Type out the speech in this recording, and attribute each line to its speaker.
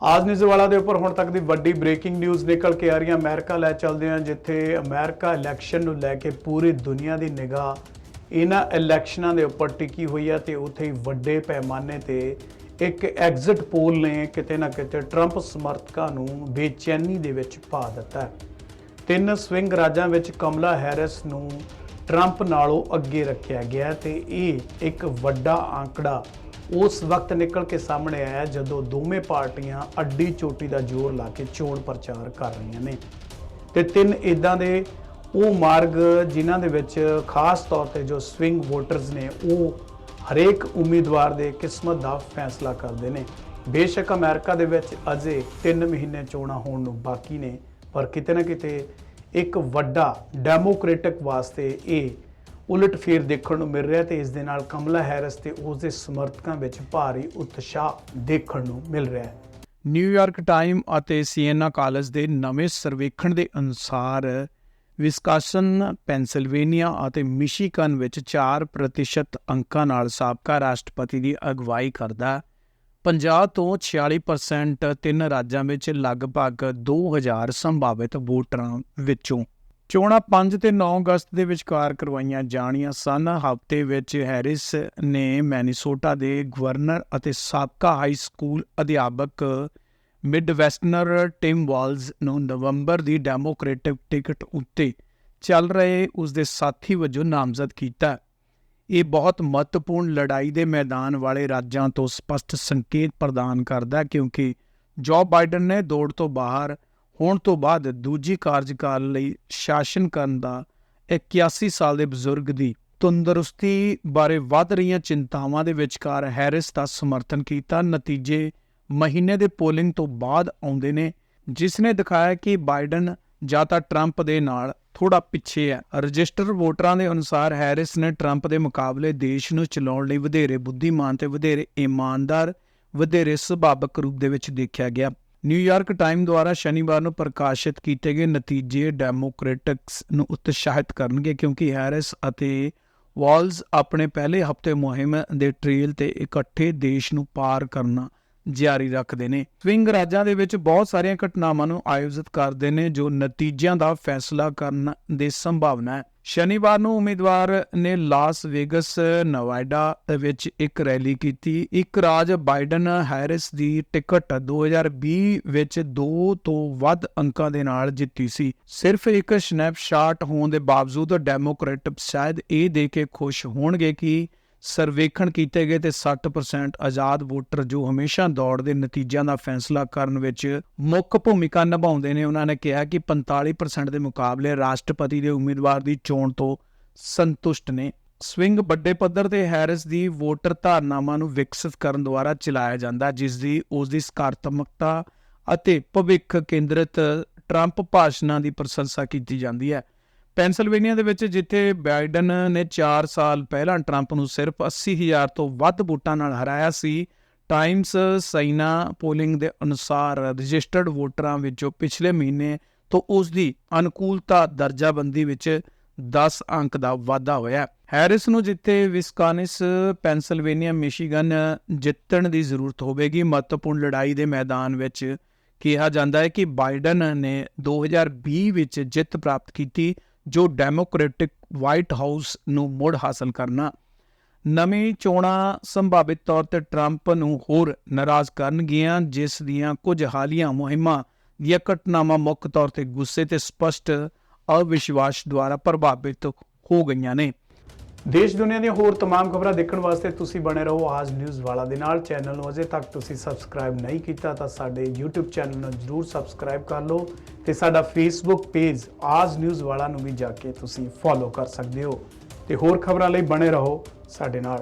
Speaker 1: ਆਜ ਨਿਊਜ਼ ਦੇ ਉੱਪਰ ਹੁਣ ਤੱਕ ਦੀ ਵੱਡੀ ਬ੍ਰੇਕਿੰਗ ਨਿਊਜ਼ ਨਿਕਲ ਕੇ ਆ ਰਹੀ ਹੈ। ਅਮਰੀਕਾ ਲੈ ਚੱਲਦੇ ਹਾਂ, ਜਿੱਥੇ ਅਮਰੀਕਾ ਇਲੈਕਸ਼ਨ ਨੂੰ ਲੈ ਕੇ ਪੂਰੀ ਦੁਨੀਆ ਦੀ ਨਿਗਾਹ ਇਹਨਾਂ ਇਲੈਕਸ਼ਨਾਂ ਦੇ ਉੱਪਰ ਟਿਕੀ ਹੋਈ ਹੈ ਤੇ ਉੱਥੇ ਹੀ ਵੱਡੇ ਪੈਮਾਨੇ ਤੇ ਇੱਕ ਐਗਜ਼ਿਟ ਪੋਲ ਨੇ ਕਿਤੇ ਨਾ ਕਿਤੇ ਟਰੰਪ ਸਮਰਥਕਾਂ ਨੂੰ ਬੇਚੈਨੀ ਦੇ ਵਿੱਚ ਪਾ ਦਿੱਤਾ। ਤਿੰਨ ਸਵਿੰਗ ਰਾਜਾਂ ਵਿੱਚ ਕਮਲਾ ਹੈਰਿਸ ਨੂੰ ਟਰੰਪ ਨਾਲੋਂ ਅੱਗੇ ਰੱਖਿਆ ਗਿਆ ਤੇ ਇਹ ਇੱਕ ਵੱਡਾ ਆંકੜਾ ਉਸ ਵਕਤ ਨਿਕਲ ਕੇ ਸਾਹਮਣੇ ਆਇਆ ਜਦੋਂ ਦੋਵੇਂ ਪਾਰਟੀਆਂ ਅੱਡੀ ਚੋਟੀ ਦਾ ਜ਼ੋਰ ਲਾ ਕੇ ਚੋਣ ਪ੍ਰਚਾਰ ਕਰ ਰਹੀਆਂ ਨੇ। ਤੇ ਤਿੰਨ ਇਦਾਂ ਦੇ ਉਹ ਮਾਰਗ ਜਿਨ੍ਹਾਂ ਦੇ ਵਿੱਚ ਖਾਸ ਤੌਰ ਤੇ ਜੋ ਸਵਿੰਗ ਵੋਟਰਸ ਨੇ, ਉਹ ਹਰੇਕ ਉਮੀਦਵਾਰ ਦੇ ਕਿਸਮਤ ਦਾ ਫੈਸਲਾ ਕਰਦੇ ਨੇ। ਬੇਸ਼ੱਕ ਅਮਰੀਕਾ ਦੇ ਵਿੱਚ ਅਜੇ 3 ਮਹੀਨੇ ਚੋਣਾਂ ਹੋਣ ਨੂੰ ਬਾਕੀ ਨੇ, ਪਰ ਕਿਤੇ ਨਾ ਕਿਤੇ ਇੱਕ ਵੱਡਾ ਡੈਮੋਕ੍ਰੈਟਿਕ ਵਾਸਤੇ ਇਹ ਉਲਟ ਫੇਰ ਦੇਖਣ ਨੂੰ ਮਿਲ ਰਿਹਾ ਤੇ ਇਸ ਦੇ ਨਾਲ ਕਮਲਾ ਹੈਰਿਸ ਤੇ ਉਸ ਦੇ ਸਮਰਥਕਾਂ ਵਿੱਚ ਭਾਰੀ ਉਤਸ਼ਾਹ ਦੇਖਣ ਨੂੰ ਮਿਲ ਰਿਹਾ ਹੈ।
Speaker 2: ਨਿਊਯਾਰਕ ਟਾਈਮ ਅਤੇ ਸੀਐਨਆ ਕਾਲਜ ਦੇ ਨਵੇਂ ਸਰਵੇਖਣ ਦੇ ਅਨੁਸਾਰ ਵਿਸਕਾਸਨ, ਪੈਨਸਿਲਵੇਨੀਆ ਅਤੇ ਮਿਸ਼ੀਗਨ ਵਿੱਚ 4% ਅੰਕਾਂ ਨਾਲ ਸਾਬਕਾ ਰਾਸ਼ਟਰਪਤੀ ਦੀ ਅਗਵਾਈ ਕਰਦਾ 50 ਤੋਂ 46% ਤਿੰਨ ਰਾਜਾਂ ਵਿੱਚ ਲਗਭਗ 2000 ਸੰਭਾਵਿਤ ਵੋਟਰਾਂ ਵਿੱਚੋਂ ਚੋਣਾਂ 5 ਤੇ 9 ਅਗਸਤ ਦੇ ਵਿਚਕਾਰ ਕਰਵਾਈਆਂ ਜਾਣੀਆਂ ਸਨ। ਹਫ਼ਤੇ ਵਿੱਚ ਹੈਰਿਸ ਨੇ ਮੈਨੀਸੋਟਾ ਦੇ ਗਵਰਨਰ ਅਤੇ ਸਾਬਕਾ ਹਾਈ ਸਕੂਲ ਅਧਿਆਪਕ ਮਿਡਵੈਸਟਨਰ ਟਿਮ ਵਾਲਜ਼ ਨੂੰ ਨਵੰਬਰ ਦੀ ਡੈਮੋਕ੍ਰੈਟਿਕ ਟਿਕਟ ਉੱਤੇ ਚੱਲ ਰਹੇ ਉਸ ਦੇ ਸਾਥੀ ਵਜੋਂ ਨਾਮਜ਼ਦ ਕੀਤਾ। ਇਹ ਬਹੁਤ ਮਹੱਤਵਪੂਰਨ ਲੜਾਈ ਦੇ ਮੈਦਾਨ ਵਾਲੇ ਰਾਜਾਂ ਤੋਂ ਸਪਸ਼ਟ ਸੰਕੇਤ ਪ੍ਰਦਾਨ ਕਰਦਾ ਕਿਉਂਕਿ ਜੋ ਬਾਈਡਨ ਨੇ ਦੌੜ ਤੋਂ ਬਾਹਰ, ਹੋਣ ਤੋਂ ਬਾਅਦ ਦੂਜੀ ਕਾਰਜਕਾਲ ਲਈ ਸ਼ਾਸਨ ਕਰਨ ਦਾ 81 ਸਾਲ ਦੇ ਬਜ਼ੁਰਗ ਦੀ ਤੰਦਰੁਸਤੀ ਬਾਰੇ ਵੱਧ ਰਹੀਆਂ ਚਿੰਤਾਵਾਂ ਦੇ ਵਿਚਕਾਰ ਹੈਰਿਸ ਦਾ ਸਮਰਥਨ ਕੀਤਾ। ਨਤੀਜੇ ਮਹੀਨੇ ਦੇ ਪੋਲਿੰਗ ਤੋਂ ਬਾਅਦ ਆਉਂਦੇ ਨੇ, ਜਿਸ ਨੇ ਦਿਖਾਇਆ ਕਿ ਬਾਈਡਨ ਜਾਂ ਤਾਂ ਟਰੰਪ ਦੇ ਨਾਲ ਥੋੜਾ ਪਿੱਛੇ ਹੈ। ਰਜਿਸਟਰ ਵੋਟਰਾਂ ਦੇ ਅਨੁਸਾਰ ਹੈਰਿਸ ਨੇ ਟਰੰਪ ਦੇ ਮੁਕਾਬਲੇ ਦੇਸ਼ ਨੂੰ ਚਲਾਉਣ ਲਈ ਵਧੇਰੇ ਬੁੱਧੀਮਾਨ ਤੇ ਵਧੇਰੇ ਇਮਾਨਦਾਰ, ਵਧੇਰੇ ਸੁਭਾਵਕ ਰੂਪ ਦੇ ਵਿੱਚ ਦੇਖਿਆ ਗਿਆ। ਨਿਊਯਾਰਕ ਟਾਈਮ ਦੁਆਰਾ ਸ਼ਨੀਵਾਰ ਨੂੰ ਪ੍ਰਕਾਸ਼ਿਤ ਕੀਤੇ ਗਏ ਨਤੀਜੇ ਡੈਮੋਕ੍ਰੈਟਿਕਸ ਨੂੰ ਉਤਸ਼ਾਹਿਤ ਕਰਨਗੇ ਕਿਉਂਕਿ ਹੈਰਿਸ ਅਤੇ ਵਾਲਜ਼ ਆਪਣੇ ਪਹਿਲੇ ਹਫ਼ਤੇ ਮੁਹਿੰਮ ਦੇ ਟ੍ਰੇਲ ਤੇ ਇਕੱਠੇ ਦੇਸ਼ ਨੂੰ ਪਾਰ ਕਰਨਾ ਜਾਰੀ ਰੱਖਦੇ ਨੇ। ਸਵਿੰਗ ਰਾਜਾਂ ਦੇ ਵਿੱਚ ਬਹੁਤ ਸਾਰੀਆਂ ਘਟਨਾਵਾਂ ਨੂੰ ਆਯੋਜਿਤ ਕਰਦੇ ਨੇ, ਜੋ ਨਤੀਜਿਆਂ ਦਾ ਫੈਸਲਾ ਕਰਨ ਦੀ ਸੰਭਾਵਨਾ ਹੈ। ਸ਼ਨੀਵਾਰ ਨੂੰ ਉਮੀਦਵਾਰ ਨੇ ਲਾਸ ਵੇਗਸ ਨਵਾਡਾ ਵਿੱਚ ਇੱਕ ਰੈਲੀ ਕੀਤੀ। ਇੱਕ ਰਾਜ ਬਾਈਡਨ ਹੈਰਿਸ ਦੀ ਟਿਕਟ 2020 ਵਿੱਚ 2 ਤੋਂ ਵੱਧ ਅੰਕਾਂ ਦੇ ਨਾਲ ਜਿੱਤੀ ਸੀ। ਸਿਰਫ ਇੱਕ ਸਨੈਪਸ਼ਾਟ ਹੋਣ ਦੇ ਬਾਵਜੂਦ ਡੈਮੋਕ੍ਰੇਟ ਸ਼ਾਇਦ ਇਹ ਦੇ ਕੇ ਖੁਸ਼ ਹੋਣਗੇ ਕਿ ਸਰਵੇਖਣ ਕੀਤੇ ਗਏ ਤੇ 60% ਆਜ਼ਾਦ ਵੋਟਰ ਜੋ ਹਮੇਸ਼ਾ ਦੌੜ ਦੇ ਨਤੀਜਿਆਂ ਦਾ ਫੈਸਲਾ ਕਰਨ ਵਿੱਚ ਮੁੱਖ ਭੂਮਿਕਾ ਨਿਭਾਉਂਦੇ ਨੇ, ਉਹਨਾਂ ਨੇ ਕਿਹਾ ਕਿ 45% ਦੇ ਮੁਕਾਬਲੇ ਰਾਸ਼ਟਰਪਤੀ ਦੇ ਉਮੀਦਵਾਰ ਦੀ ਚੋਣ ਤੋਂ ਸੰਤੁਸ਼ਟ ਨੇ। ਸਵਿੰਗ ਵੱਡੇ ਪੱਧਰ ਤੇ ਹੈਰਿਸ ਦੀ ਵੋਟਰ ਧਾਰਨਾਵਾਂ ਨੂੰ ਵਿਕਸਿਤ ਕਰਨ ਦੁਆਰਾ ਚਲਾਇਆ ਜਾਂਦਾ, ਜਿਸ ਦੀ, ਉਸ ਦੀ ਸਕਾਰਾਤਮਕਤਾ ਅਤੇ ਭਵਿੱਖ ਕੇਂਦਰਿਤ ਟਰੰਪ ਭਾਸ਼ਣਾਂ ਦੀ ਪ੍ਰਸ਼ੰਸਾ ਕੀਤੀ ਜਾਂਦੀ ਹੈ। ਪੈਨਸਲਵੇਨੀਆ ਦੇ ਵਿੱਚ ਜਿੱਥੇ ਬਾਈਡਨ ਨੇ 4 ਸਾਲ ਪਹਿਲਾਂ ਟਰੰਪ ਨੂੰ ਸਿਰਫ 80000 ਤੋਂ ਵੱਧ ਵੋਟਾਂ ਨਾਲ ਹਰਾਇਆ ਸੀ ਟਾਈਮਸ ਸਾਈਨਾ ਪੋਲਿੰਗ ਦੇ ਅਨੁਸਾਰ ਰਜਿਸਟਰਡ ਵੋਟਰਾਂ ਵਿੱਚੋਂ ਪਿਛਲੇ ਮਹੀਨੇ ਤੋਂ ਉਸ ਦੀ ਅਨੁਕੂਲਤਾ ਦਰਜਾਬੰਦੀ ਵਿੱਚ 10 ਅੰਕ ਦਾ ਵਾਧਾ ਹੋਇਆ। ਹੈਰਿਸ ਨੂੰ ਜਿੱਥੇ ਵਿਸਕਾਨਿਸ ਪੈਨਸਲਵੇਨੀਆ ਮਿਸ਼ੀਗਨ ਜਿੱਤਣ ਦੀ ਜ਼ਰੂਰਤ ਹੋਵੇਗੀ, ਮਹੱਤਵਪੂਰਨ ਲੜਾਈ ਦੇ ਮੈਦਾਨ ਵਿੱਚ ਕਿਹਾ ਜਾਂਦਾ ਹੈ ਕਿ ਬਾਈਡਨ ਨੇ 2020 ਵਿੱਚ ਜਿੱਤ ਪ੍ਰਾਪਤ ਕੀਤੀ ਜੋ ਡੈਮੋਕ੍ਰੈਟਿਕ ਵਾਈਟ ਹਾਊਸ ਨੂੰ ਮੁੜ ਹਾਸਲ ਕਰਨਾ, ਨਵੀਂ ਚੋਣਾਂ ਸੰਭਾਵਿਤ ਤੌਰ ਤੇ ਟਰੰਪ ਨੂੰ ਹੋਰ ਨਾਰਾਜ਼ ਕਰਨਗੀਆਂ, ਜਿਸ ਦੀਆਂ ਕੁਝ ਹਾਲੀਆਂ ਮੁਹਿੰਮਾਂ ਦੀਆਂ ਘਟਨਾਵਾਂ ਮੁੱਖ ਤੌਰ ਤੇ ਗੁੱਸੇ ਤੇ ਸਪਸ਼ਟ ਅਵਿਸ਼ਵਾਸ ਦੁਆਰਾ ਪ੍ਰਭਾਵਿਤ ਹੋ ਗਈਆਂ ਨੇ।
Speaker 1: ਦੇਸ਼ ਦੁਨੀਆ ਦੀਆਂ ਹੋਰ तमाम ਖਬਰਾਂ ਦੇਖਣ ਵਾਸਤੇ ਤੁਸੀਂ ਬਣੇ ਰਹੋ ਆਜ ਨਿਊਜ਼ ਵਾਲਾ ਦੇ ਨਾਲ ਚੈਨਲ ਨੂੰ ਅਜੇ ਤੱਕ ਤੁਸੀਂ ਸਬਸਕ੍ਰਾਈਬ ਨਹੀਂ ਕੀਤਾ ਤਾਂ ਸਾਡੇ YouTube ਚੈਨਲ ਨੂੰ ਜਰੂਰ ਸਬਸਕ੍ਰਾਈਬ ਕਰ ਲਓ ਤੇ ਸਾਡਾ Facebook ਪੇਜ ਆਜ ਨਿਊਜ਼ ਵਾਲਾ ਨੂੰ ਵੀ ਜਾ ਕੇ ਤੁਸੀਂ ਫੋਲੋ ਕਰ ਸਕਦੇ ਹੋ ਤੇ ਹੋਰ ਖਬਰਾਂ ਲਈ ਬਣੇ ਰਹੋ ਸਾਡੇ ਨਾਲ